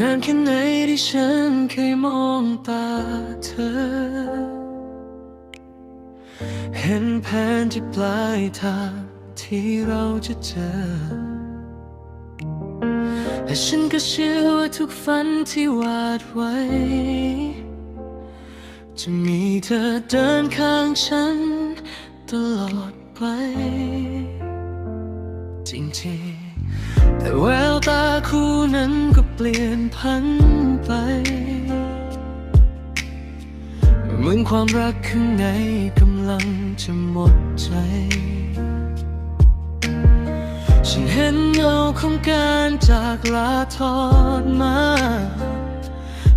นานแค่ไหนที่ฉันเคยมองตาเธอ เห็นแผนที่ปลายทางที่เราจะเจอและฉันก็เชื่อว่าทุกฝันที่วาดไว้ จะมีเธอเดินข้างฉันตลอดไป จริงๆแต่แวว ตาคู่นั้นก็เปลี่ยนพันไป เหมือนความรักข้างในกำลังจะหมดใจ ฉันเห็นเงาของการจากลาทอดมา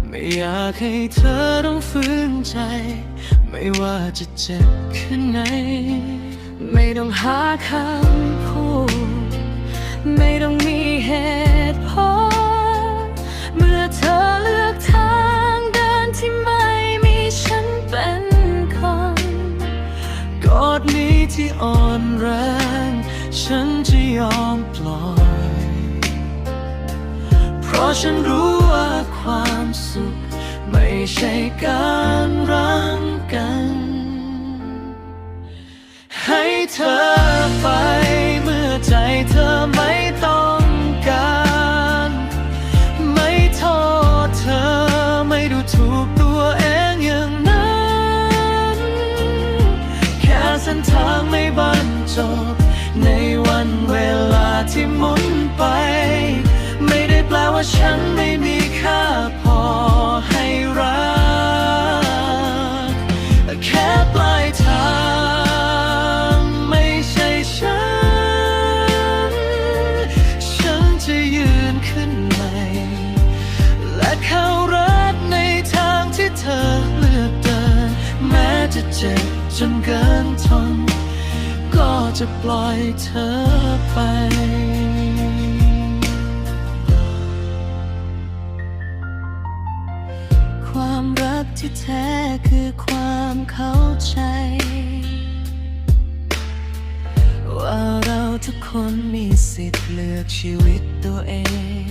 ไม่อยากให้เธอต้องฝืนใจ ไม่ว่าจะเจ็บแค่ไหน ไม่ต้องหาคำพูด ไม่ต้องมี เหตุผล เมื่อเธอเลือกทางเดินที่ไม่มีฉันเป็นคนกอดนี้ที่อ่อนแรง ฉันจะยอมปล่อย เพราะฉันรู้ว่าความสุข ไม่ใช่การรังกัน ให้เธอไป ตัวเองอย่างนั้น แค่เส้นทางไม่บรรจบ ในวันเวลาที่หมุนไป ไม่ได้แปลว่าฉัน จ็บจนเกินทน ก็จะปล่อยเธอไปความรักที่แท้คือความเข้าใจ ว่าเราทุกคนมีสิทธิ์เลือกชีวิตตัวเอง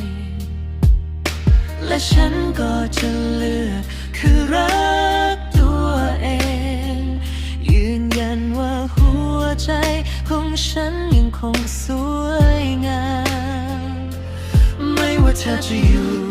และฉันก็จะเลือกคือรัก วยงาม ไม่ว่าเธอจะอยู่